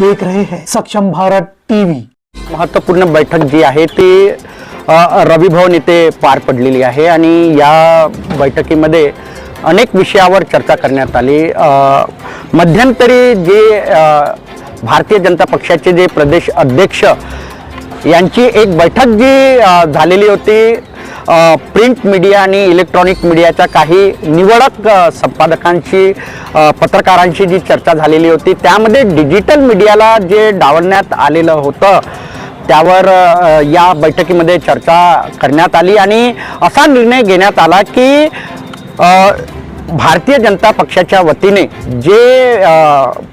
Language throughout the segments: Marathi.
देख रहे हैं। सक्षम भारत टीवी। महत्त्वपूर्ण बैठक जी आहे ती अ, रवी भवन येथे पार पडलेली आहे आणि या बैठकीमध्ये अनेक विषयावर चर्चा करण्यात आली. मध्यंतरी जे भारतीय जनता पक्षाचे जे प्रदेश अध्यक्ष यांची एक बैठक जी झालेली होती प्रिंट मीडिया आणि इलेक्ट्रॉनिक मीडियाच्या काही निवडक संपादकांशी पत्रकारांशी जी चर्चा झालेली होती त्यामध्ये डिजिटल मीडियाला जे डावलण्यात आलेलं होतं त्यावर या बैठकीमध्ये चर्चा करण्यात आली आणि असा निर्णय घेण्यात आला की भारतीय जनता पक्षाच्या वतीने जे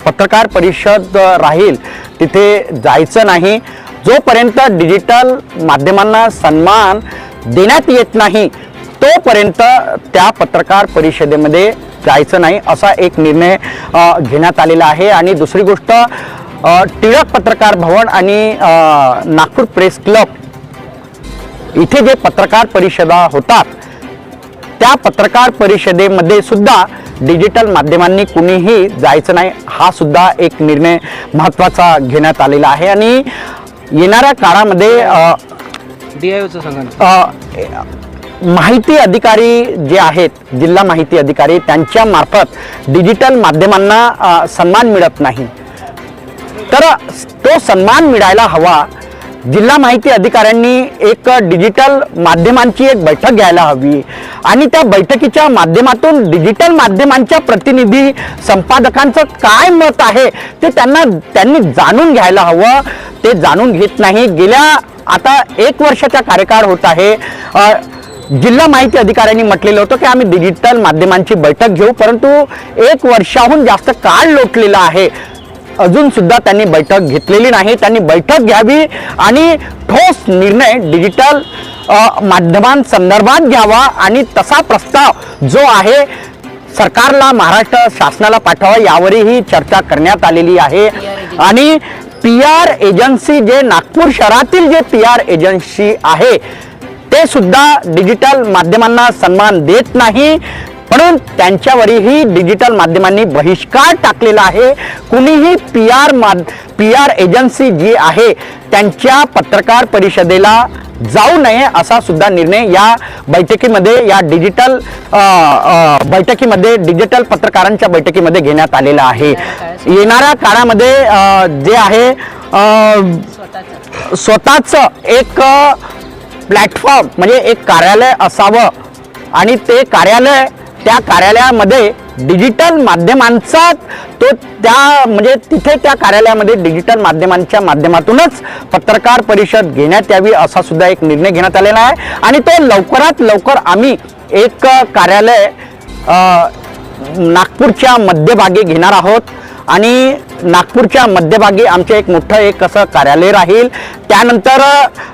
पत्रकार परिषद राहील तिथे जायचं नाही. जोपर्यंत डिजिटल माध्यमांना सन्मान देण्यात येत नाही. तोपर्यंत त्या पत्रकार परिषदेमध्ये जायचं नाही असा एक निर्णय घेण्यात आलेला आहे. आणि दुसरी गोष्ट टिळक पत्रकार भवन आणि नागपूर प्रेस क्लब इथे जे पत्रकार परिषदा होतात त्या पत्रकार परिषदेमध्ये सुद्धा डिजिटल माध्यमांनी कुणीही जायचं नाही हा सुद्धा एक निर्णय महत्त्वाचा घेण्यात आलेला आहे. आणि येणाऱ्या काळामध्ये डीआयओचं सांगा ना अ, माहिती अधिकारी जे आहेत जिल्हा माहिती अधिकारी त्यांच्या मार्फत डिजिटल माध्यमांना अ, सन्मान मिळत नाही. तर तो सन्मान मिळायला हवा जिल्हा माहिती अधिकाऱ्यांनी एक डिजिटल माध्यमांची एक बैठक घ्यायला हवी. आणि त्या बैठकीच्या माध्यमातून डिजिटल माध्यमांच्या प्रतिनिधी संपादकांचं काय मत आहे ते त्यांना त्यांनी जाणून घ्यायला हवं. ते जाणून घेत नाही. गेल्या आता एक वर्षाचा कार्यकाळ होत आहे. जिल्हा माहिती अधिकाऱ्यांनी म्हटलेलं होतं की आम्ही डिजिटल माध्यमांची बैठक घेऊ परंतु एक वर्षाहून जास्त काळ लोटलेला आहे. अजून सुद्धा त्यांनी बैठक घेतलेली नाही. त्यांनी बैठक घ्यावी आणि ठोस निर्णय डिजिटल माध्यमांसंदर्भात घ्यावा आणि तसा प्रस्ताव जो आहे सरकारला महाराष्ट्र शासनाला पाठवा यावरही चर्चा करण्यात आलेली आहे. आणि पी आर एजन्सी जे नागपूर शहरातील जे पी आर एजन्सी आहे ते सुद्धा डिजिटल माध्यमांना सन्मान देत नाही. म्हणून त्यांच्यावरही डिजिटल माध्यमांनी बहिष्कार टाकलेला आहे. कुणीही पी आर माध पी आर एजन्सी जी आहे त्यांच्या पत्रकार परिषदेला जाऊ नये असा सुद्धा निर्णय या बैठकीमध्ये या डिजिटल बैठकीमध्ये डिजिटल पत्रकारांच्या बैठकीमध्ये घेण्यात आलेला आहे. येणाऱ्या काळामध्ये जे आहे स्वतःचं एक प्लॅटफॉर्म म्हणजे एक कार्यालय असावं आणि ते कार्यालय त्या कार्यालयामध्ये डिजिटल माध्यमांचा तो त्या म्हणजे तिथे त्या कार्यालयामध्ये डिजिटल माध्यमांच्या माध्यमातूनच पत्रकार परिषद घेण्यात यावी असा सुद्धा एक निर्णय घेण्यात आलेला आहे. आणि तो लवकरात लवकर आम्ही एक कार्यालय नागपूरच्या मध्यभागी घेणार आहोत. आणि नागपूरच्या मध्यभागी आमचं एक मोठं एक असं कार्यालय राहील. त्यानंतर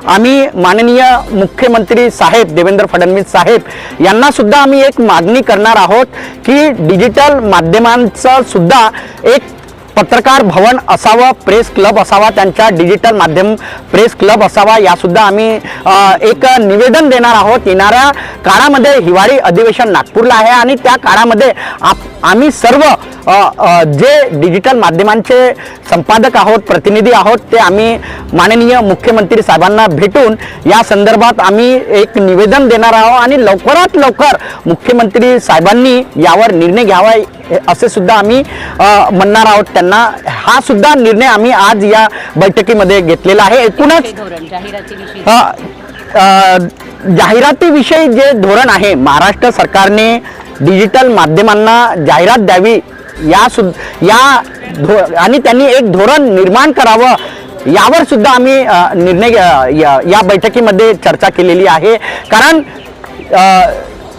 आम्ही माननीय मुख्यमंत्री साहेब देवेंद्र फडणवीस साहेब यांनासुद्धा आम्ही एक मागणी करणार आहोत की डिजिटल माध्यमांचं सुद्धा एक पत्रकार भवन असावं प्रेस क्लब असावा त्यांच्या डिजिटल माध्यम प्रेस क्लब असावा यासुद्धा आम्ही एक निवेदन देणार आहोत येणाऱ्या काळामध्ये हिवाळी अधिवेशन नागपूरला आहे आणि त्या काळामध्ये आप आम्ही सर्व जे डिजिटल माध्यमांचे संपादक आहोत प्रतिनिधी आहोत ते आम्ही माननीय मुख्यमंत्री साहेबांना भेटून या संदर्भात आम्ही एक निवेदन देणार आहोत आणि लवकरात लवकर मुख्यमंत्री साहेबांनी यावर निर्णय घ्यावा असे सुद्धा आम्ही म्हणणार आहोत. त्यांना हा सुद्धा निर्णय आम्ही आज या बैठकीमध्ये घेतलेला आहे. एकूणच जाहिरातीविषयी जे धोरण आहे महाराष्ट्र सरकारने डिजिटल माध्यमांना जाहिरात द्यावी या सु या धो आणि त्यांनी एक धोरण निर्माण करावं यावर सुद्धा आम्ही निर्णय या या बैठकीमध्ये चर्चा केलेली आहे. कारण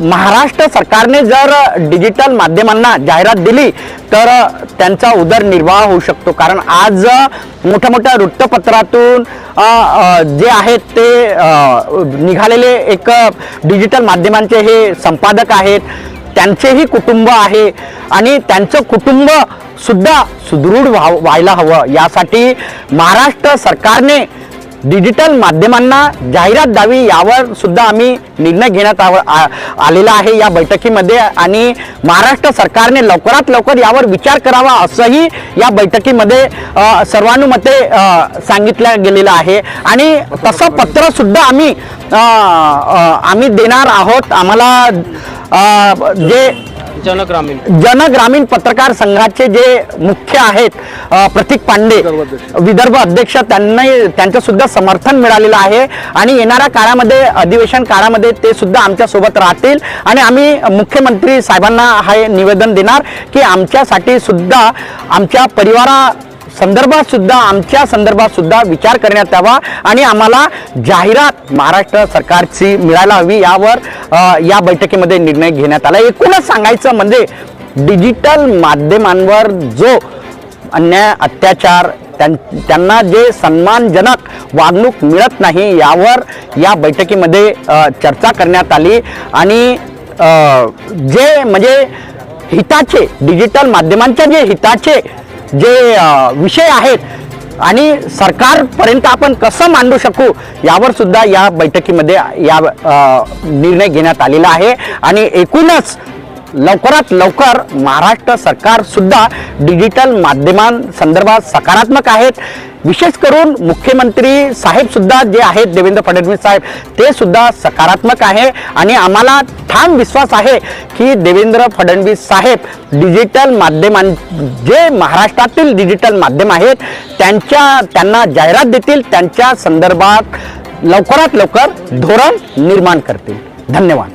महाराष्ट्र सरकारने जर डिजिटल माध्यमांना जाहिरात दिली तर त्यांचा उदरनिर्वाह होऊ शकतो. कारण आज मोठ्या मोठ्या वृत्तपत्रातून जे आहेत ते निघालेले एक डिजिटल माध्यमांचे हे संपादक आहेत. त्यांचेही कुटुंब आहे आणि त्यांचं कुटुंब सुद्धा सुदृढ व्हा व्हायला हवं. यासाठी महाराष्ट्र सरकारने डिजिटल माध्यमांना जाहिरात द्यावी यावर सुद्धा आम्ही निर्णय घेण्यात आ- आलेला आहे या बैठकीमध्ये. आणि महाराष्ट्र सरकारने लवकरात लवकर यावर विचार करावा असंही या बैठकीमध्ये सर्वानुमते सांगितलं गेलेलं आहे. आणि तसं पत्रसुद्धा आम्ही आम्ही देणार आहोत. आम्हाला जे जनग्रामीण. जन ग्रामीण पत्रकार संघाचे जे मुख्य आहेत प्रतीक पांडे विदर्भ अध्यक्ष. त्यांना त्यांचं सुद्धा समर्थन मिळालेलं आहे. आणि येणाऱ्या काळामध्ये अधिवेशन काळामध्ये ते सुद्धा आमच्यासोबत राहतील. आणि आम्ही मुख्यमंत्री साहेबांना हे निवेदन देणार की आमच्यासाठी सुद्धा आमच्या परिवारा संदर्भात सुद्धा आमच्या संदर्भात सुद्धा विचार करण्यात यावा आणि आम्हाला जाहिरात महाराष्ट्र सरकारची मिळायला हवी यावर या बैठकीमध्ये निर्णय घेण्यात आला. एकूणच सांगायचं म्हणजे डिजिटल माध्यमांवर जो अन्याय अत्याचार त्यां- त्यांना जे सन्मानजनक वागणूक मिळत नाही यावर या बैठकीमध्ये चर्चा करण्यात आली आणि जे म्हणजे हिताचे डिजिटल माध्यमांच्या जे हिताचे जे विषय आहेत आणि सरकारपर्यंत आपण कसं मांडू शकू यावर सुद्धा या बैठकीमध्ये या निर्णय घेण्यात आलेला आहे. आणि एकूणच लवकरात लवकर महाराष्ट्र सरकारसुद्धा डिजिटल माध्यमांसंदर्भात सकारात्मक आहेत. विशेष करून मुख्यमंत्री साहेब सुद्धा जे आहेत देवेंद्र फडणवीस साहेब ते सुद्धा सकारात्मक आहे. आणि आम्हाला ठाम विश्वास आहे की देवेंद्र फडणवीस साहेब डिजिटल माध्यमां जे महाराष्ट्रातील डिजिटल माध्यम आहेत त्यांच्या त्यांना जाहिरात देतील त्यांच्या संदर्भात लवकरात लवकर धोरण निर्माण करतील. धन्यवाद.